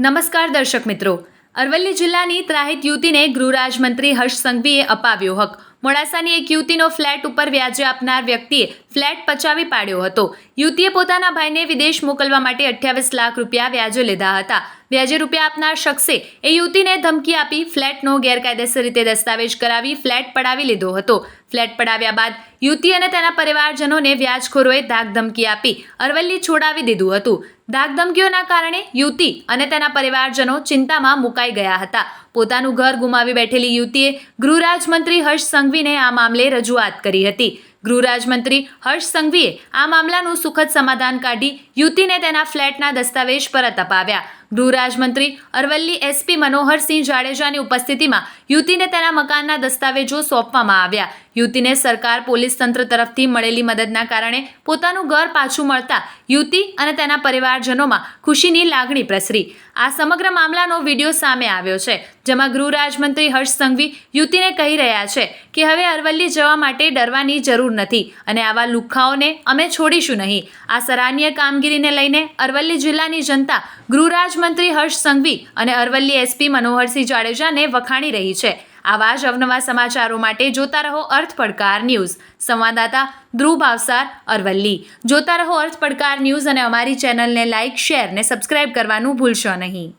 નમસ્કાર દર્શક મિત્રો. અરવલ્લી જિલ્લાની ત્રાહિત યુવતીને ગૃહરાજમંત્રી હર્ષ સંઘવીએ અપાવ્યો હક. મોડાસાની એક યુવતીનો ફ્લેટ ઉપર વ્યાજે આપનાર વ્યક્તિએ ફ્લેટ પચાવી પાડ્યો હતો. યુવતીએ પોતાના ભાઈને વિદેશ મોકલવા માટે અઠ્યાવીસ લાખ રૂપિયા વ્યાજે લીધા હતા. વ્યાજે રૂપિયા આપનાર શખ્સે એ યુવતીને ધમકી આપી ફ્લેટનો ગેરકાયદેસર રીતે દસ્તાવેજ કરાવી ફ્લેટ પડાવી લીધો હતો. ફ્લેટ પડાવ્યા બાદ યુવતી અને તેના પરિવારજનોને વ્યાજખોરોએ ધાકધમકી આપી અરવલ્લી છોડાવી દીધું હતું. ધાકધમકીઓના કારણે યુવતી અને તેના પરિવારજનો ચિંતામાં મુકાઈ ગયા હતા. પોતાનું ઘર ગુમાવી બેઠેલી યુવતીએ ગૃહરાજમંત્રી હર્ષ સંઘવીને આ મામલે રજૂઆત કરી હતી. ગૃહરાજમંત્રી હર્ષ સંઘવીએ આ મામલાનું સુખદ સમાધાન કાઢી યુવતીને તેના ફ્લેટના દસ્તાવેજ પરત અપાવ્યા ગૃહરાજમંત્રી અરવલ્લી એસપી મનોહરસિંહ જાડેજાની ઉપસ્થિતિમાં યુવતીને તેના મકાનના દસ્તાવેજો સોંપવામાં આવ્યા. યુવતીને સરકાર પોલીસ તંત્ર તરફથી મળેલી મદદના કારણે પોતાનું ઘર પાછું મળતા યુવતી અને તેના પરિવારજનોમાં ખુશીની લાગણી પ્રસરી. આ સમગ્ર મામલાનો વીડિયો સામે આવ્યો છે, જેમાં ગૃહરાજમંત્રી હર્ષ સંઘવી યુવતીને કહી રહ્યા છે કે, હવે અરવલ્લી જવા માટે ડરવાની જરૂર નથી અને આવા લુખ્ખાઓને અમે છોડીશું નહીં. આ સરાહનીય કામગીરીને લઈને અરવલ્લી જિલ્લાની જનતા ગૃહરાજમંત્રી હર્ષ સંઘવી અને અરવલ્લી એસપી મનોહરસિંહ જાડેજાને વખાણી રહી છે. આવા જ અવનવા સમાચારો માટે જોતા રહો અર્થ પડકાર ન્યૂઝ. સંવાદદાતા ધ્રુવ ભાવસાર, અરવલ્લી. જોતા રહો અર્થ પડકાર ન્યૂઝ અને અમારી ચેનલને લાઇક, શેર ને સબસ્ક્રાઇબ કરવાનું ભૂલશો નહીં.